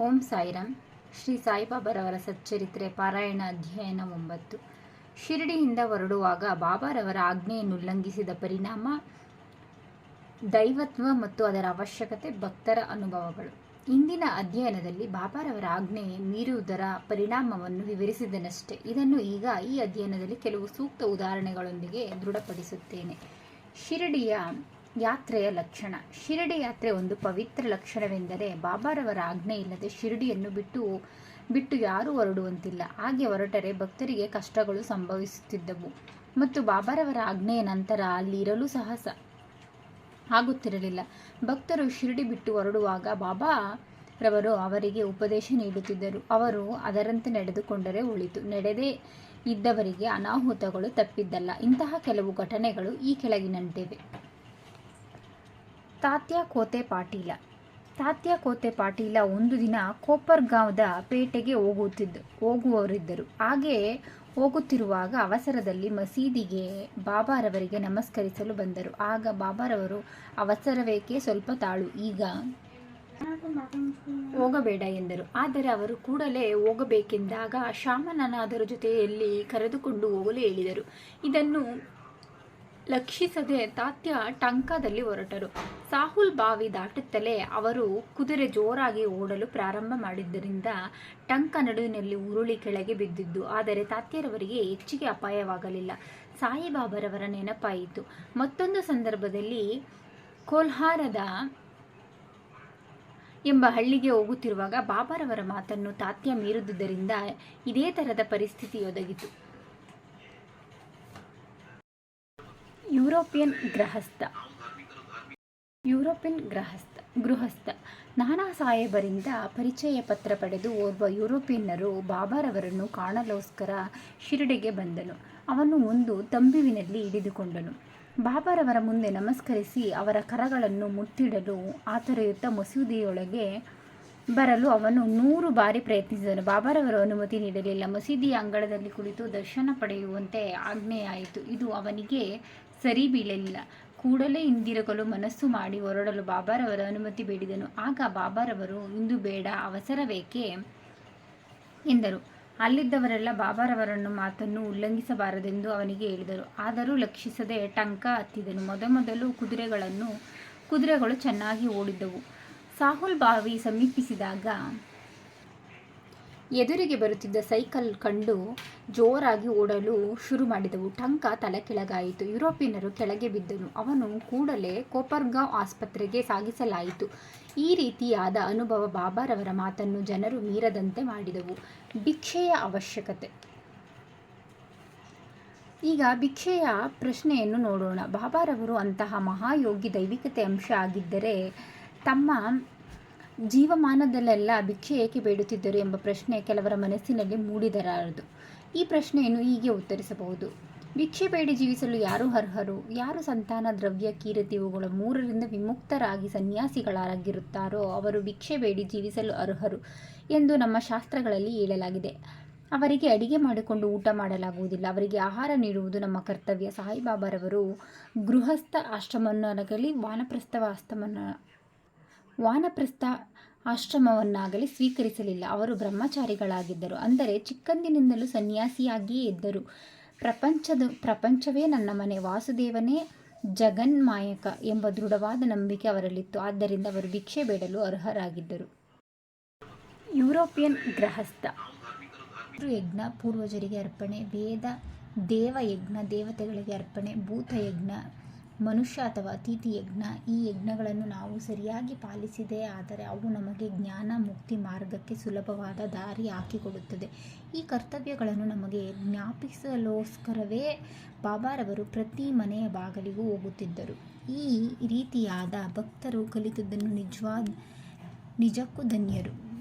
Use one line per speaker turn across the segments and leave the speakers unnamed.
ಓಂ ಸಾಯಿರಾಮ್ ಶ್ರೀ ಸಾಯಿಬಾಬಾರವರ ಸಚ್ಚರಿತ್ರೆ ಪಾರಾಯಣ ಅಧ್ಯಯನ ಒಂಬತ್ತು. ಶಿರಡಿಯಿಂದ ಹೊರಡುವಾಗ ಬಾಬಾರವರ ಆಜ್ಞೆಯನ್ನು ಉಲ್ಲಂಘಿಸಿದ ಪರಿಣಾಮ ದೈವತ್ವ ಮತ್ತು ಅದರ ಅವಶ್ಯಕತೆ ಭಕ್ತರ ಅನುಭವಗಳು. ಇಂದಿನ ಅಧ್ಯಯನದಲ್ಲಿ ಬಾಬಾರವರ ಆಜ್ಞೆ ಮೀರುವುದರ ಪರಿಣಾಮವನ್ನು ವಿವರಿಸಿದನಷ್ಟೇ. ಇದನ್ನು ಈಗ ಈ ಅಧ್ಯಯನದಲ್ಲಿ ಕೆಲವು ಸೂಕ್ತ ಉದಾಹರಣೆಗಳೊಂದಿಗೆ ದೃಢಪಡಿಸುತ್ತೇನೆ. ಶಿರಡಿಯ ಯಾತ್ರೆಯ ಲಕ್ಷಣ. ಶಿರಡಿ ಯಾತ್ರೆ ಒಂದು ಪವಿತ್ರ ಲಕ್ಷಣವೆಂದರೆ ಬಾಬಾರವರ ಆಜ್ಞೆ ಇಲ್ಲದೆ ಶಿರಡಿಯನ್ನು ಬಿಟ್ಟು ಬಿಟ್ಟು ಯಾರೂ ಹೊರಡುವಂತಿಲ್ಲ. ಹಾಗೆ ಹೊರಟರೆ ಭಕ್ತರಿಗೆ ಕಷ್ಟಗಳು ಸಂಭವಿಸುತ್ತಿದ್ದವು. ಮತ್ತು ಬಾಬಾರವರ ಆಜ್ಞೆಯ ನಂತರ ಅಲ್ಲಿರಲು ಸಹ ಆಗುತ್ತಿರಲಿಲ್ಲ. ಭಕ್ತರು ಶಿರಡಿ ಬಿಟ್ಟು ಹೊರಡುವಾಗ ಬಾಬಾ ರವರು ಅವರಿಗೆ ಉಪದೇಶ ನೀಡುತ್ತಿದ್ದರು. ಅವರು ಅದರಂತೆ ನಡೆದುಕೊಂಡರೆ ಉಳಿತು. ನಡೆದೇ ಇದ್ದವರಿಗೆ ಅನಾಹುತಗಳು ತಪ್ಪಿದ್ದಲ್ಲ. ಇಂತಹ ಕೆಲವು ಘಟನೆಗಳು ಈ ಕೆಳಗಿನಂತಿವೆ ತಾತ್ಯ ಕೋತೆ ಪಾಟೀಲ. ತಾತ್ಯ ಕೋತೆ ಪಾಟೀಲ ಒಂದು ದಿನ ಕೋಪರ್ಗಾಂವದ ಪೇಟೆಗೆ ಹೋಗುತ್ತಿದ್ದು, ಹೋಗುವವರಿದ್ದರು. ಹಾಗೆ ಹೋಗುತ್ತಿರುವಾಗ ಅವಸರದಲ್ಲಿ ಮಸೀದಿಗೆ ಬಾಬಾರವರಿಗೆ ನಮಸ್ಕರಿಸಲು ಬಂದರು. ಆಗ ಬಾಬಾರವರು, ಅವಸರವೇಕೆ ಸ್ವಲ್ಪ ತಾಳು, ಈಗ ಹೋಗಬೇಡ ಎಂದರು. ಆದರೆ ಅವರು ಕೂಡಲೇ ಹೋಗಬೇಕೆಂದಾಗ ಶಾಮನನಾದರ ಜೊತೆಯಲ್ಲಿ ಕರೆದುಕೊಂಡು ಹೋಗಲು ಹೇಳಿದರು. ಇದನ್ನು ಲಕ್ಷಿಸದೆ ತಾತ್ಯ ಟಂಕದಲ್ಲಿ ಹೊರಟರು. ಸಾಹುಲ್ ಬಾವಿ ದಾಟುತ್ತಲೇ ಅವರು ಕುದುರೆ ಜೋರಾಗಿ ಓಡಲು ಪ್ರಾರಂಭ ಮಾಡಿದ್ದರಿಂದ ಟಂಕ ನಡುವಿನಲ್ಲಿ ಉರುಳಿ ಕೆಳಗೆ ಬಿದ್ದಿದ್ದು, ಆದರೆ ತಾತ್ಯರವರಿಗೆ ಹೆಚ್ಚಿಗೆ ಅಪಾಯವಾಗಲಿಲ್ಲ. ಸಾಯಿಬಾಬರವರ ನೆನಪಾಯಿತು. ಮತ್ತೊಂದು ಸಂದರ್ಭದಲ್ಲಿ ಕೋಲ್ಹಾರದ ಎಂಬ ಹಳ್ಳಿಗೆ ಹೋಗುತ್ತಿರುವಾಗ ಬಾಬರವರ ಮಾತನ್ನು ತಾತ್ಯ ಮೀರಿದುದರಿಂದ ಇದೇ ಥರದ ಪರಿಸ್ಥಿತಿ ಒದಗಿತು. ಯುರೋಪಿಯನ್ ಗೃಹಸ್ಥ. ಯುರೋಪಿಯನ್ ಗೃಹಸ್ಥ ಗೃಹಸ್ಥ. ನಾನಾ ಸಾಹೇಬರಿಂದ ಪರಿಚಯ ಪತ್ರ ಪಡೆದು ಓರ್ವ ಯುರೋಪಿಯನ್ನರು ಬಾಬಾರವರನ್ನು ಕಾಣಲೋಸ್ಕರ ಶಿರಡಿಗೆ ಬಂದನು. ಅವನು ಒಂದು ತಂಬಿವಿನಲ್ಲಿ ಹಿಡಿದುಕೊಂಡನು ಬಾಬಾರವರ ಮುಂದೆ ನಮಸ್ಕರಿಸಿ ಅವರ ಕರಗಳನ್ನು ಮುತ್ತಿಡಲು ಆತರೆಯುತ್ತ ಮಸೀದಿಯೊಳಗೆ ಬರಲು ಅವನು ನೂರು ಬಾರಿ ಪ್ರಯತ್ನಿಸಿದನು. ಬಾಬಾರವರು ಅನುಮತಿ ನೀಡಲಿಲ್ಲ. ಮಸೀದಿಯ ಅಂಗಳದಲ್ಲಿ ಕುಳಿತು ದರ್ಶನ ಪಡೆಯುವಂತೆ ಆಜ್ಞೆಯಾಯಿತು. ಇದು ಅವನಿಗೆ ಸರಿ ಬೀಳಲಿಲ್ಲ. ಕೂಡಲೇ ಹಿಂದಿರುಗಲು ಮನಸ್ಸು ಮಾಡಿ ಹೊರಡಲು ಬಾಬಾರವರ ಅನುಮತಿ ಬೇಡಿದನು. ಆಗ ಬಾಬಾರವರು, ಇಂದು ಬೇಡ, ಅವಸರವೇಕೆ? ಎಂದರು. ಅಲ್ಲಿದ್ದವರೆಲ್ಲ ಬಾಬಾರವರನ್ನು ಮಾತನ್ನು ಉಲ್ಲಂಘಿಸಬಾರದೆಂದು ಅವನಿಗೆ ಹೇಳಿದರು. ಆದರೂ ಲಕ್ಷಿಸದೆ ಟಂಕ ಹತ್ತಿದನು. ಮೊದಮೊದಲು ಕುದುರೆಗಳನ್ನು, ಕುದುರೆಗಳು ಚೆನ್ನಾಗಿ ಓಡಿದ್ದವು. ಸಾಹುಲ್ ಬಾವಿ ಸಮೀಪಿಸಿದಾಗ ಎದುರಿಗೆ ಬರುತ್ತಿದ್ದ ಸೈಕಲ್ ಕಂಡು ಜೋರಾಗಿ ಓಡಲು ಶುರು ಮಾಡಿದವು. ಟಂಕ ತಲೆ ಕೆಳಗಾಯಿತು. ಯುರೋಪಿಯನ್ನರು ಕೆಳಗೆ ಬಿದ್ದನು. ಅವನು ಕೂಡಲೇ ಕೋಪರ್ಗಾಂವ್ ಆಸ್ಪತ್ರೆಗೆ ಸಾಗಿಸಲಾಯಿತು. ಈ ರೀತಿಯಾದ ಅನುಭವ ಬಾಬಾರವರ ಮಾತನ್ನು ಜನರು ಮೀರದಂತೆ ಮಾಡಿದವು. ಭಿಕ್ಷೆಯ ಅವಶ್ಯಕತೆ. ಈಗ ಭಿಕ್ಷೆಯ ಪ್ರಶ್ನೆಯನ್ನು ನೋಡೋಣ. ಬಾಬಾರವರು ಅಂತಹ ಮಹಾಯೋಗಿ ದೈವಿಕತೆ ಅಂಶ ಆಗಿದ್ದರೆ ತಮ್ಮ ಜೀವಮಾನದಲ್ಲೆಲ್ಲ ಭಿಕ್ಷೆ ಏಕೆ ಬೇಡುತ್ತಿದ್ದರು ಎಂಬ ಪ್ರಶ್ನೆ ಕೆಲವರ ಮನಸ್ಸಿನಲ್ಲಿ ಮೂಡಿದರಾರದು. ಈ ಪ್ರಶ್ನೆಯನ್ನು ಹೀಗೆ ಉತ್ತರಿಸಬಹುದು. ಭಿಕ್ಷೆ ಬೇಡಿ ಜೀವಿಸಲು ಯಾರು ಅರ್ಹರು? ಯಾರು ಸಂತಾನ, ದ್ರವ್ಯ, ಕೀರ್ತಿ ಇವುಗಳ ಮೂರರಿಂದ ವಿಮುಕ್ತರಾಗಿ ಸನ್ಯಾಸಿಗಳಾಗಿರುತ್ತಾರೋ ಅವರು ಭಿಕ್ಷೆ ಬೇಡಿ ಜೀವಿಸಲು ಅರ್ಹರು ಎಂದು ನಮ್ಮ ಶಾಸ್ತ್ರಗಳಲ್ಲಿ ಹೇಳಲಾಗಿದೆ. ಅವರಿಗೆ ಅಡಿಗೆ ಮಾಡಿಕೊಂಡು ಊಟ ಮಾಡಲಾಗುವುದಿಲ್ಲ. ಅವರಿಗೆ ಆಹಾರ ನೀಡುವುದು ನಮ್ಮ ಕರ್ತವ್ಯ. ಸಾಯಿಬಾಬಾರವರು ಗೃಹಸ್ಥ ಆಶ್ರಮವನ್ನಾಗಲಿ ವಾನಪ್ರಸ್ಥವ ಆಶ್ರಮನ ವಾನಪ್ರಸ್ಥ ಆಶ್ರಮವನ್ನಾಗಲಿ ಸ್ವೀಕರಿಸಲಿಲ್ಲ. ಅವರು ಬ್ರಹ್ಮಚಾರಿಗಳಾಗಿದ್ದರು. ಅಂದರೆ ಚಿಕ್ಕಂದಿನಿಂದಲೂ ಸನ್ಯಾಸಿಯಾಗಿಯೇ ಇದ್ದರು. ಪ್ರಪಂಚದ, ಪ್ರಪಂಚವೇ ನನ್ನ ಮನೆ, ವಾಸುದೇವನೇ ಜಗನ್ಮಾಯಕ ಎಂಬ ದೃಢವಾದ ನಂಬಿಕೆ ಅವರಲ್ಲಿತ್ತು. ಆದ್ದರಿಂದ ಅವರು ಭಿಕ್ಷೆ ಬೇಡಲು ಅರ್ಹರಾಗಿದ್ದರು. ಯುರೋಪಿಯನ್ ಗೃಹಸ್ಥ. ಯಜ್ಞ, ಪೂರ್ವಜರಿಗೆ ಅರ್ಪಣೆ, ವೇದ, ದೇವಯಜ್ಞ, ದೇವತೆಗಳಿಗೆ ಅರ್ಪಣೆ, ಭೂತಯಜ್ಞ ಮನುಷ್ಯ ಅಥವಾ ಅತಿಥಿ ಯಜ್ಞ, ಈ ಯಜ್ಞಗಳನ್ನು ನಾವು ಸರಿಯಾಗಿ ಪಾಲಿಸಿದೆ ಆದರೆ ಅವು ನಮಗೆ ಜ್ಞಾನ, ಮುಕ್ತಿ ಮಾರ್ಗಕ್ಕೆ ಸುಲಭವಾದ ದಾರಿ ಹಾಕಿಕೊಡುತ್ತದೆ. ಈ ಕರ್ತವ್ಯಗಳನ್ನು ನಮಗೆ ಜ್ಞಾಪಿಸಲೋಸ್ಕರವೇ ಬಾಬಾರವರು ಪ್ರತಿ ಮನೆಯ ಬಾಗಿಲಿಗೂ ಹೋಗುತ್ತಿದ್ದರು. ಈ ರೀತಿಯಾದ ಭಕ್ತರು ಕಲಿತದ್ದನ್ನು ನಿಜವಾದ, ನಿಜಕ್ಕೂ ಧನ್ಯರು.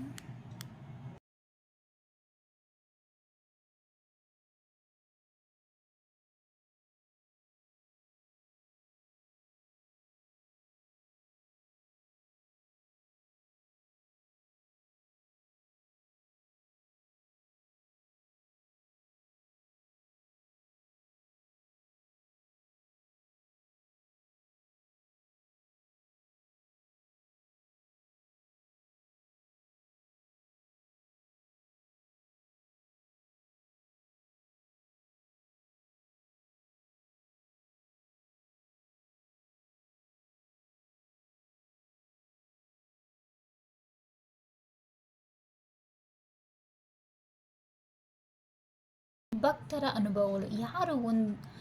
ಭಕ್ತರ ಅನುಭವಗಳು. ಯಾರು ಒಂದು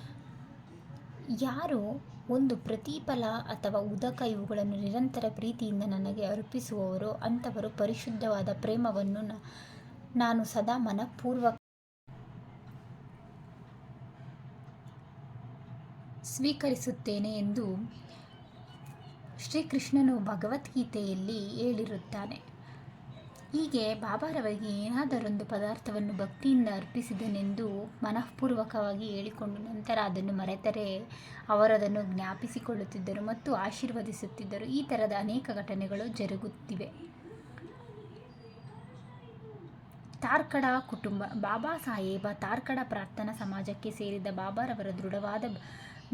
ಯಾರು ಒಂದು ಪ್ರತಿಫಲ ಅಥವಾ ಉದಕ ಇವುಗಳನ್ನು ನಿರಂತರ ಪ್ರೀತಿಯಿಂದ ನನಗೆ ಅರ್ಪಿಸುವವರು ಅಂಥವರು ಪರಿಶುದ್ಧವಾದ ಪ್ರೇಮವನ್ನು ನಾನು ಸದಾ ಮನಪೂರ್ವಕ ಸ್ವೀಕರಿಸುತ್ತೇನೆ ಎಂದು ಶ್ರೀಕೃಷ್ಣನು ಭಗವದ್ಗೀತೆಯಲ್ಲಿ ಹೇಳಿರುತ್ತಾನೆ. ಹೀಗೆ ಬಾಬಾರವರಿಗೆ ಏನಾದರೊಂದು ಪದಾರ್ಥವನ್ನು ಭಕ್ತಿಯಿಂದ ಅರ್ಪಿಸಿದನೆಂದು ಮನಃಪೂರ್ವಕವಾಗಿ ಹೇಳಿಕೊಂಡು ನಂತರ ಅದನ್ನು ಮರೆತರೆ ಅವರದನ್ನು ಜ್ಞಾಪಿಸಿಕೊಳ್ಳುತ್ತಿದ್ದರು ಮತ್ತು ಆಶೀರ್ವದಿಸುತ್ತಿದ್ದರು. ಈ ಥರದ ಅನೇಕ ಘಟನೆಗಳು ಜರುಗುತ್ತಿವೆ. ತಾರ್ಕಡ ಕುಟುಂಬ, ಬಾಬಾ ಸಾಹೇಬ ತಾರ್ಕಡ ಪ್ರಾರ್ಥನಾ ಸಮಾಜಕ್ಕೆ ಸೇರಿದ ಬಾಬಾರವರ ದೃಢವಾದ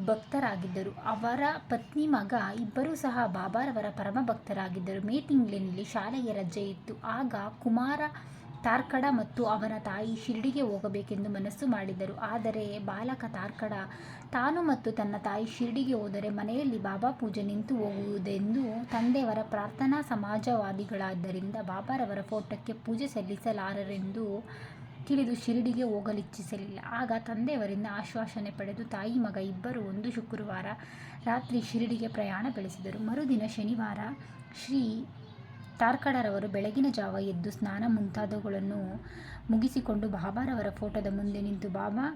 ಭಕ್ತರಾಗಿದ್ದರು. ಅವರ ಪತ್ನಿ ಮಗ ಇಬ್ಬರೂ ಸಹ ಬಾಬಾರವರ ಪರಮ ಭಕ್ತರಾಗಿದ್ದರು. ಮೇ ತಿಂಗಳಿನಲ್ಲಿ ಶಾಲೆಗೆ ರಜೆ ಇತ್ತು. ಆಗ ಕುಮಾರ ತಾರ್ಕಡ ಮತ್ತು ಅವನ ತಾಯಿ ಶಿರಡಿಗೆ ಹೋಗಬೇಕೆಂದು ಮನಸ್ಸು ಮಾಡಿದರು. ಆದರೆ ಬಾಲಕ ತಾರ್ಕಡ ತಾನು ಮತ್ತು ತನ್ನ ತಾಯಿ ಶಿರ್ಡಿಗೆ ಹೋದರೆ ಮನೆಯಲ್ಲಿ ಬಾಬಾ ಪೂಜೆ ನಿಂತು ಹೋಗುವುದೆಂದು ತಂದೆಯವರ ಪ್ರಾರ್ಥನಾ ಸಮಾಜವಾದಿಗಳಾದ್ದರಿಂದ ಬಾಬಾರವರ ಫೋಟೋಕ್ಕೆ ಪೂಜೆ ಸಲ್ಲಿಸಲಾರರೆಂದು ತಿಳಿದು ಶಿರಡಿಗೆ ಹೋಗಲಿಚ್ಛಿಸಲಿಲ್ಲ. ಆಗ ತಂದೆಯವರಿಂದ ಆಶ್ವಾಸನೆ ಪಡೆದು ತಾಯಿ ಮಗ ಇಬ್ಬರು ಒಂದು ಶುಕ್ರವಾರ ರಾತ್ರಿ ಶಿರಡಿಗೆ ಪ್ರಯಾಣ ಬೆಳೆಸಿದರು. ಮರುದಿನ ಶನಿವಾರ ಶ್ರೀ ತಾರ್ಕಡರವರು ಬೆಳಗಿನ ಜಾವ ಎದ್ದು ಸ್ನಾನ ಮುಂತಾದವುಗಳನ್ನು ಮುಗಿಸಿಕೊಂಡು ಬಾಬಾರವರ ಫೋಟೋದ ಮುಂದೆ ನಿಂತು, ಬಾಬಾ,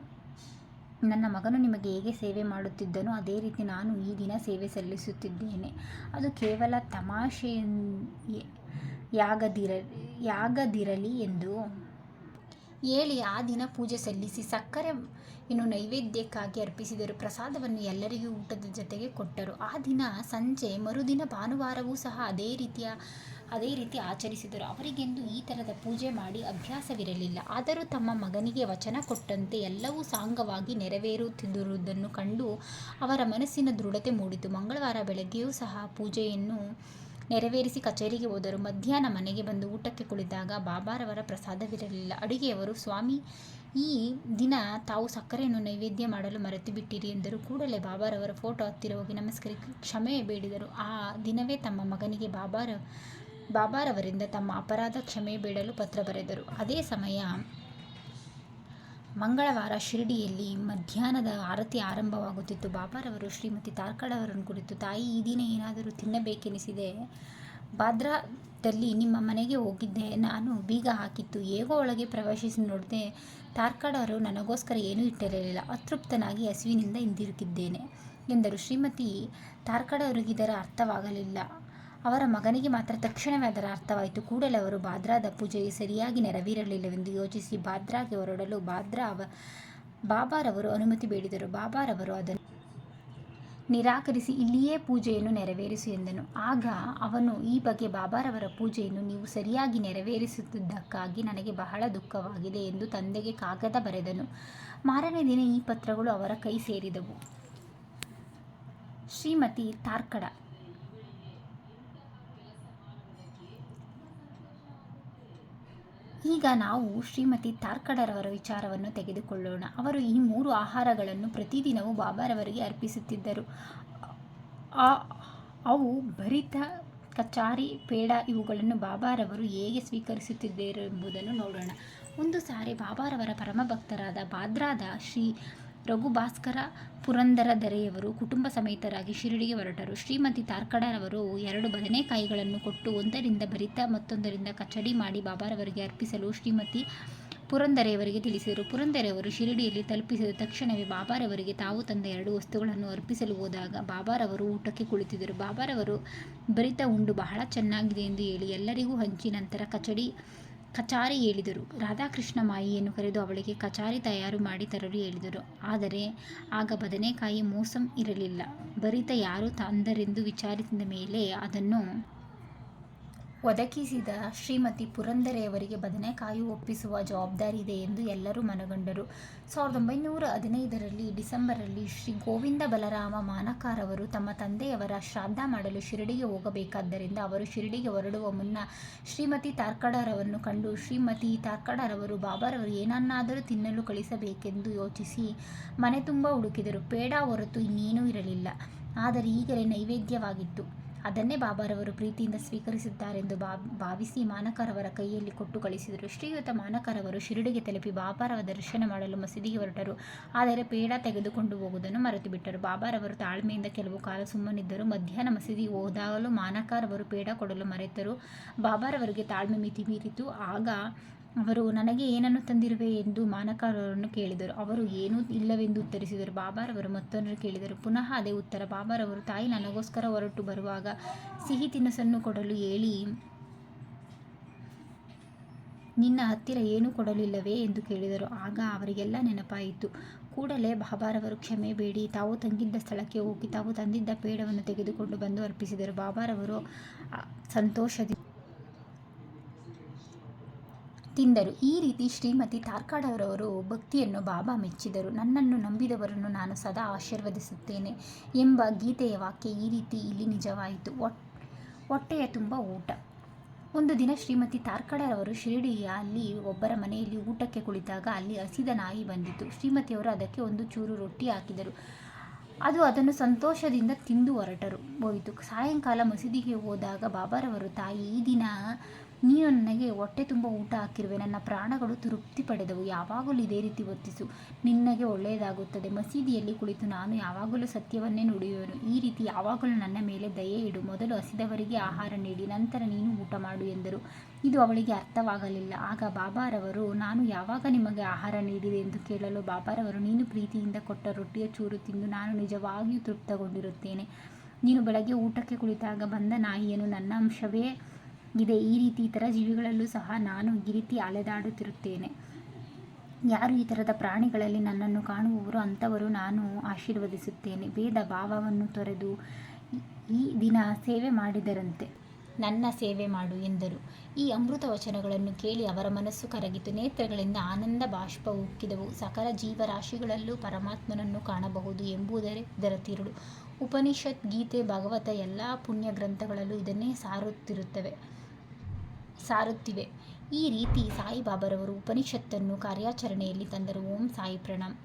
ನನ್ನ ಮಗನು ನಿಮಗೆ ಹೇಗೆ ಸೇವೆ ಮಾಡುತ್ತಿದ್ದನೋ ಅದೇ ರೀತಿ ನಾನು ಈ ದಿನ ಸೇವೆ ಸಲ್ಲಿಸುತ್ತಿದ್ದೇನೆ. ಅದು ಕೇವಲ ತಮಾಷೆ ಯಾಗದಿರ, ಯಾಗದಿರಲಿ ಎಂದು ಹೇಳಿ ಆ ದಿನ ಪೂಜೆ ಸಲ್ಲಿಸಿ ಸಕ್ಕರೆ ಇನ್ನು ನೈವೇದ್ಯಕ್ಕಾಗಿ ಅರ್ಪಿಸಿದರು. ಪ್ರಸಾದವನ್ನು ಎಲ್ಲರಿಗೂ ಊಟದ ಜೊತೆಗೆ ಕೊಟ್ಟರು. ಆ ದಿನ ಸಂಜೆ ಮರುದಿನ ಭಾನುವಾರವೂ ಸಹ ಅದೇ ರೀತಿಯ, ಅದೇ ರೀತಿ ಆಚರಿಸಿದರು. ಅವರಿಗೆಂದು ಈ ಥರದ ಪೂಜೆ ಮಾಡಿ ಅಭ್ಯಾಸವಿರಲಿಲ್ಲ. ಆದರೂ ತಮ್ಮ ಮಗನಿಗೆ ವಚನ ಕೊಟ್ಟಂತೆ ಎಲ್ಲವೂ ಸಾಂಗವಾಗಿ ನೆರವೇರುತ್ತಿರುವುದನ್ನು ಕಂಡು ಅವರ ಮನಸ್ಸಿನ ದೃಢತೆ ಮೂಡಿತು. ಮಂಗಳವಾರ ಬೆಳಗ್ಗೆಯೂ ಸಹ ಪೂಜೆಯನ್ನು ನೆರವೇರಿಸಿ ಕಚೇರಿಗೆ ಹೋದರು. ಮಧ್ಯಾಹ್ನ ಮನೆಗೆ ಬಂದು ಊಟಕ್ಕೆ ಕುಳಿದಾಗ ಬಾಬಾರವರ ಪ್ರಸಾದವಿರಲಿಲ್ಲ. ಅಡುಗೆಯವರು, ಸ್ವಾಮಿ, ಈ ದಿನ ತಾವು ಸಕ್ಕರೆಯನ್ನು ನೈವೇದ್ಯ ಮಾಡಲು ಮರೆತು ಬಿಟ್ಟಿರಿ ಎಂದರು. ಕೂಡಲೇ ಬಾಬಾರವರ ಫೋಟೋ ಹತ್ತಿರ ಹೋಗಿ ನಮಸ್ಕರಿ, ಕ್ಷಮೆ ಬೇಡಿದರು. ಆ ದಿನವೇ ತಮ್ಮ ಮಗನಿಗೆ ಬಾಬಾರ, ಬಾಬಾರವರಿಂದ ತಮ್ಮ ಅಪರಾಧ ಕ್ಷಮೆ ಬೇಡಲು ಪತ್ರ ಬರೆದರು. ಅದೇ ಸಮಯ ಮಂಗಳವಾರ ಶಿರಡಿಯಲ್ಲಿ ಮಧ್ಯಾಹ್ನದ ಆರತಿ ಆರಂಭವಾಗುತ್ತಿತ್ತು. ಬಾಬಾರವರು, ಶ್ರೀಮತಿ ತಾರ್ಕಡವರನ್ನು ಕುರಿತು, ತಾಯಿ, ಈ ದಿನ ಏನಾದರೂ ತಿನ್ನಬೇಕೆನಿಸಿದೆ? ಭಾದ್ರದಲ್ಲಿ ನಿಮ್ಮ ಮನೆಗೆ ಹೋಗಿದ್ದೆ. ನಾನು ಬೀಗ ಹಾಕಿತ್ತು. ಹೇಗೋ ಒಳಗೆ ಪ್ರವೇಶಿಸಿ ನೋಡಿದೆ. ತಾರ್ಕಡವರು ನನಗೋಸ್ಕರ ಏನೂ ಇಟ್ಟಿರಲಿಲ್ಲ. ಅತೃಪ್ತನಾಗಿ ಹಸುವಿನಿಂದ ಹಿಂದಿರುಗಿದ್ದೇನೆ ಎಂದರು. ಶ್ರೀಮತಿ ತಾರ್ಕಡವರಿಗಿದರ ಅರ್ಥವಾಗಲಿಲ್ಲ. ಅವರ ಮಗನಿಗೆ ಮಾತ್ರ ತಕ್ಷಣವೇ ಅದರ ಅರ್ಥವಾಯಿತು. ಕೂಡಲೇ ಅವರು ಭಾದ್ರಾದ ಪೂಜೆಯು ಸರಿಯಾಗಿ ನೆರವೇರಲಿಲ್ಲವೆಂದು ಯೋಚಿಸಿ ಬಾದ್ರಾಗೆ ಹೊರಡಲು ಭಾದ್ರಾ ಅವ, ಬಾಬಾರವರು ಅನುಮತಿ ಬೇಡಿದರು. ಬಾಬಾರವರು ಅದನ್ನು ನಿರಾಕರಿಸಿ ಇಲ್ಲಿಯೇ ಪೂಜೆಯನ್ನು ನೆರವೇರಿಸು ಎಂದನು. ಆಗ ಅವನು, ಈ ಬಗ್ಗೆ ಬಾಬಾರವರ ಪೂಜೆಯನ್ನು ನೀವು ಸರಿಯಾಗಿ ನೆರವೇರಿಸುತ್ತಿದ್ದಕ್ಕಾಗಿ ನನಗೆ ಬಹಳ ದುಃಖವಾಗಿದೆ ಎಂದು ತಂದೆಗೆ ಕಾಗದ ಬರೆದನು. ಮಾರನೇ ದಿನ ಈ ಪತ್ರಗಳು ಅವರ ಕೈ ಸೇರಿದವು. ಶ್ರೀಮತಿ ತಾರ್ಕಡ ಈಗ ನಾವು ಶ್ರೀಮತಿ ತಾರ್ಕಡರವರ ವಿಚಾರವನ್ನು ತೆಗೆದುಕೊಳ್ಳೋಣ. ಅವರು ಈ ಮೂರು ಆಹಾರಗಳನ್ನು ಪ್ರತಿದಿನವೂ ಬಾಬಾರವರಿಗೆ ಅರ್ಪಿಸುತ್ತಿದ್ದರು. ಆ- ಅವು ಭರಿತ, ಕಚಾರಿ, ಪೇಡ ಇವುಗಳನ್ನು ಬಾಬಾರವರು ಹೇಗೆ ಸ್ವೀಕರಿಸುತ್ತಿದ್ದರು ಎಂಬುದನ್ನು ನೋಡೋಣ. ಒಂದು ಸಾರಿ ಬಾಬಾರವರ ಪರಮಭಕ್ತರಾದ ಬಾದ್ರಾದ ಶ್ರೀ ರಘುಭಾಸ್ಕರ ಪುರಂದರ ದರೆಯವರು ಕುಟುಂಬ ಸಮೇತರಾಗಿ ಶಿರಡಿಗೆ ಹೊರಟರು. ಶ್ರೀಮತಿ ತಾರ್ಕಡರವರು ಎರಡು ಬದನೆಕಾಯಿಗಳನ್ನು ಕೊಟ್ಟು ಒಂದರಿಂದ ಭರಿತ, ಮತ್ತೊಂದರಿಂದ ಕಚಡಿ ಮಾಡಿ ಬಾಬಾರವರಿಗೆ ಅರ್ಪಿಸಲು ಶ್ರೀಮತಿ ಪುರಂದರೆಯವರಿಗೆ ತಿಳಿಸಿದರು. ಪುರಂದರೆಯವರು ಶಿರಡಿಯಲ್ಲಿ ತಲುಪಿಸಿದ ತಕ್ಷಣವೇ ಬಾಬಾರವರಿಗೆ ತಾವು ತಂದ ಎರಡು ವಸ್ತುಗಳನ್ನು ಅರ್ಪಿಸಲು ಹೋದಾಗ ಬಾಬಾರವರು ಊಟಕ್ಕೆ ಕುಳಿತಿದ್ದರು. ಬಾಬಾರವರು, ಭರಿತ ಉಂಡು ಬಹಳ ಚೆನ್ನಾಗಿದೆ ಎಂದು ಹೇಳಿ ಎಲ್ಲರಿಗೂ ಹಂಚಿ ನಂತರ ಕಚಡಿ ಕಚಾರಿ ಹೇಳಿದರು. ರಾಧಾಕೃಷ್ಣ ಮಾಯಿಯನ್ನು ಕರೆದು ಅವಳಿಗೆ ಕಚಾರಿ ತಯಾರು ಮಾಡಿ ತರಲು ಹೇಳಿದರು. ಆದರೆ ಆಗ ಬದನೆಕಾಯಿ ಮೋಸಂ ಇರಲಿಲ್ಲ. ಭರಿತ ಯಾರು ತಂದರೆಂದು ವಿಚಾರಿಸಿದ ಮೇಲೆ ಅದನ್ನು ಒದಗಿಸಿದ ಶ್ರೀಮತಿ ಪುರಂದರೆಯವರಿಗೆ ಬದನೆಕಾಯಿ ಒಪ್ಪಿಸುವ ಜವಾಬ್ದಾರಿ ಇದೆ ಎಂದು ಎಲ್ಲರೂ ಮನಗಂಡರು. ಸಾವಿರದ ಒಂಬೈನೂರ ಹದಿನೈದರಲ್ಲಿ ಡಿಸೆಂಬರಲ್ಲಿ ಶ್ರೀ ಗೋವಿಂದ ಬಲರಾಮ ಮಾನಕಾರವರು ತಮ್ಮ ತಂದೆಯವರ ಶ್ರಾದ್ದ ಮಾಡಲು ಶಿರಡಿಗೆ ಹೋಗಬೇಕಾದ್ದರಿಂದ ಅವರು ಶಿರಡಿಗೆ ಹೊರಡುವ ಮುನ್ನ ಶ್ರೀಮತಿ ತಾರ್ಕಡರವನ್ನು ಕಂಡು ಶ್ರೀಮತಿ ತಾರ್ಕಡರವರು, ಬಾಬಾರವರು, ಏನನ್ನಾದರೂ ತಿನ್ನಲು ಕಳಿಸಬೇಕೆಂದು ಯೋಚಿಸಿ ಮನೆ ತುಂಬ ಹುಡುಕಿದರು. ಪೇಡ ಹೊರತು ಇನ್ನೇನೂ ಇರಲಿಲ್ಲ. ಆದರೆ ಈಗಲೇ ನೈವೇದ್ಯವಾಗಿತ್ತು. ಅದನ್ನೇ ಬಾಬಾರವರು ಪ್ರೀತಿಯಿಂದ ಸ್ವೀಕರಿಸಿದ್ದಾರೆಂದು ಭಾವಿಸಿ ಮಾನಕರವರ ಕೈಯಲ್ಲಿ ಕೊಟ್ಟು ಕಳಿಸಿದರು. ಶ್ರೀಯುತ ಮಾನಕರವರು ಶಿರಡಿಗೆ ತಲುಪಿ ಬಾಬಾರವ ದರ್ಶನ ಮಾಡಲು ಮಸೀದಿಗೆ ಹೊರಟರು. ಆದರೆ ಪೇಡ ತೆಗೆದುಕೊಂಡು ಹೋಗುವುದನ್ನು ಮರೆತು ಬಿಟ್ಟರು ಬಾಬಾರವರು ತಾಳ್ಮೆಯಿಂದ ಕೆಲವು ಕಾಲ ಸುಮ್ಮನಿದ್ದರು. ಮಧ್ಯಾಹ್ನ ಮಸೀದಿಗೆ ಹೋದಾಗಲೂ ಮಾನಕರವರು ಪೇಡ ಕೊಡಲು ಮರೆತರು. ಬಾಬಾರವರಿಗೆ ತಾಳ್ಮೆ ಮಿತಿ ಮೀರಿತು. ಆಗ ಅವರು ನನಗೆ ಏನನ್ನು ತಂದಿರುವೆ ಎಂದು ಮಾನಕಾರರನ್ನು ಕೇಳಿದರು. ಅವರು ಏನೂ ಇಲ್ಲವೆಂದು ಉತ್ತರಿಸಿದರು. ಬಾಬಾರವರು ಮತ್ತೊಂದು ಕೇಳಿದರು. ಪುನಃ ಅದೇ ಉತ್ತರ. ಬಾಬಾರವರು, ತಾಯಿ ನನಗೋಸ್ಕರ ಹೊರಟು ಬರುವಾಗ ಸಿಹಿ ತಿನಿಸನ್ನು ಕೊಡಲು ಹೇಳಿ, ನಿನ್ನ ಹತ್ತಿರ ಏನೂ ಕೊಡಲಿಲ್ಲವೇ ಎಂದು ಕೇಳಿದರು. ಆಗ ಅವರಿಗೆಲ್ಲ ನೆನಪಾಯಿತು. ಕೂಡಲೇ ಬಾಬಾರವರು, ಕ್ಷಮೆ ಬೇಡಿ, ತಾವು ತಂಗಿದ್ದ ಸ್ಥಳಕ್ಕೆ ಹೋಗಿ ತಾವು ತಂದಿದ್ದ ಪೇಡವನ್ನು ತೆಗೆದುಕೊಂಡು ಬಂದು ಅರ್ಪಿಸಿದರು. ಬಾಬಾರವರು ಸಂತೋಷದಿಂದ ತಿಂದರು. ಈ ರೀತಿ ಶ್ರೀಮತಿ ತಾರ್ಕಾಡವರವರು ಭಕ್ತಿಯನ್ನು ಬಾಬಾ ಮೆಚ್ಚಿದರು. ನನ್ನನ್ನು ನಂಬಿದವರನ್ನು ನಾನು ಸದಾ ಆಶೀರ್ವದಿಸುತ್ತೇನೆ ಎಂಬ ಗೀತೆಯ ವಾಕ್ಯ ಈ ರೀತಿ ಇಲ್ಲಿ ನಿಜವಾಯಿತು. ಹೊಟ್- ಹೊಟ್ಟೆಯ ತುಂಬ ಊಟ. ಒಂದು ದಿನ ಶ್ರೀಮತಿ ತಾರ್ಕಡರವರು ಶಿರಡಿಯ ಅಲ್ಲಿ ಒಬ್ಬರ ಮನೆಯಲ್ಲಿ ಊಟಕ್ಕೆ ಕುಳಿತಾಗ ಅಲ್ಲಿ ಹಸಿದ ನಾಯಿ ಬಂದಿತು ಶ್ರೀಮತಿಯವರು ಅದಕ್ಕೆ ಒಂದು ಚೂರು ರೊಟ್ಟಿ ಹಾಕಿದರು. ಅದು ಅದನ್ನು ಸಂತೋಷದಿಂದ ತಿಂದು ಹೊರಟರು. ಹೋಯಿತು. ಸಾಯಂಕಾಲ ಮಸೀದಿಗೆ ಹೋದಾಗ ಬಾಬಾರವರು, ತಾಯಿ, ಈ ದಿನ ನೀನು ನನಗೆ ಹೊಟ್ಟೆ ತುಂಬ ಊಟ ಹಾಕಿರುವೆ. ನನ್ನ ಪ್ರಾಣಗಳು ತೃಪ್ತಿ ಪಡೆದವು. ಯಾವಾಗಲೂ ಇದೇ ರೀತಿ ವರ್ತಿಸು. ನಿನಗೆ ಒಳ್ಳೆಯದಾಗುತ್ತದೆ. ಮಸೀದಿಯಲ್ಲಿ ಕುಳಿತು ನಾನು ಯಾವಾಗಲೂ ಸತ್ಯವನ್ನೇ ನುಡಿಯುವನು. ಈ ರೀತಿ ಯಾವಾಗಲೂ ನನ್ನ ಮೇಲೆ ದಯೆ ಇಡು. ಮೊದಲು ಹಸಿದವರಿಗೆ ಆಹಾರ ನೀಡಿ, ನಂತರ ನೀನು ಊಟ ಮಾಡು ಎಂದರು. ಇದು ಅವಳಿಗೆ ಅರ್ಥವಾಗಲಿಲ್ಲ. ಆಗ ಬಾಬಾರವರು, ನಾನು ಯಾವಾಗ ನಿಮಗೆ ಆಹಾರ ನೀಡಿದೆ? ಎಂದು ಕೇಳಲು ಬಾಬಾರವರು, ನೀನು ಪ್ರೀತಿಯಿಂದ ಕೊಟ್ಟ ರೊಟ್ಟಿಯ ಚೂರು ತಿಂದು, ನಾನು ನಿಜವಾಗಿಯೂ ತೃಪ್ತಗೊಂಡಿರುತ್ತೇನೆ. ನೀನು ಬೆಳಗ್ಗೆ ಊಟಕ್ಕೆ ಕುಳಿತಾಗ ಬಂದ ನಾಯಿಯನ್ನು ನನ್ನ ಅಂಶವೇ ಇದೆ. ಈ ರೀತಿ ಇತರ ಜೀವಿಗಳಲ್ಲೂ ಸಹ ನಾನು ಈ ರೀತಿ ಅಲೆದಾಡುತ್ತಿರುತ್ತೇನೆ. ಯಾರು ಈ ಥರದ ಪ್ರಾಣಿಗಳಲ್ಲಿ ನನ್ನನ್ನು ಕಾಣುವವರು ಅಂಥವರು ನಾನು ಆಶೀರ್ವದಿಸುತ್ತೇನೆ. ಭೇದ ಭಾವವನ್ನು ತೊರೆದು ಈ- ದಿನ ಸೇವೆ ಮಾಡಿದರಂತೆ. ನನ್ನ ಸೇವೆ ಮಾಡು ಎಂದರು. ಈ ಅಮೃತ ವಚನಗಳನ್ನು ಕೇಳಿ ಅವರ ಮನಸ್ಸು ಕರಗಿತು. ನೇತ್ರಗಳಿಂದ ಆನಂದ ಬಾಷ್ಪ ಉಕ್ಕಿದವು. ಸಕಲ ಜೀವರಾಶಿಗಳಲ್ಲೂ ಪರಮಾತ್ಮನನ್ನು ಕಾಣಬಹುದು ಎಂಬುದರೇ ಇದರ ತಿರುಳು. ಉಪನಿಷತ್, ಗೀತೆ, ಭಗವತ ಎಲ್ಲ ಪುಣ್ಯ ಗ್ರಂಥಗಳಲ್ಲೂ ಇದನ್ನೇ ಸಾರುತ್ತಿರುತ್ತವೆ, ಸಾರುತ್ತಿವೆ. ಈ ರೀತಿ ಸಾಯಿಬಾಬರವರು ಉಪನಿಷತ್ತನ್ನು ಕಾರ್ಯಾಚರಣೆಯಲ್ಲಿ ತಂದರು. ಓಂ ಸಾಯಿ ಪ್ರಣಾಮ್.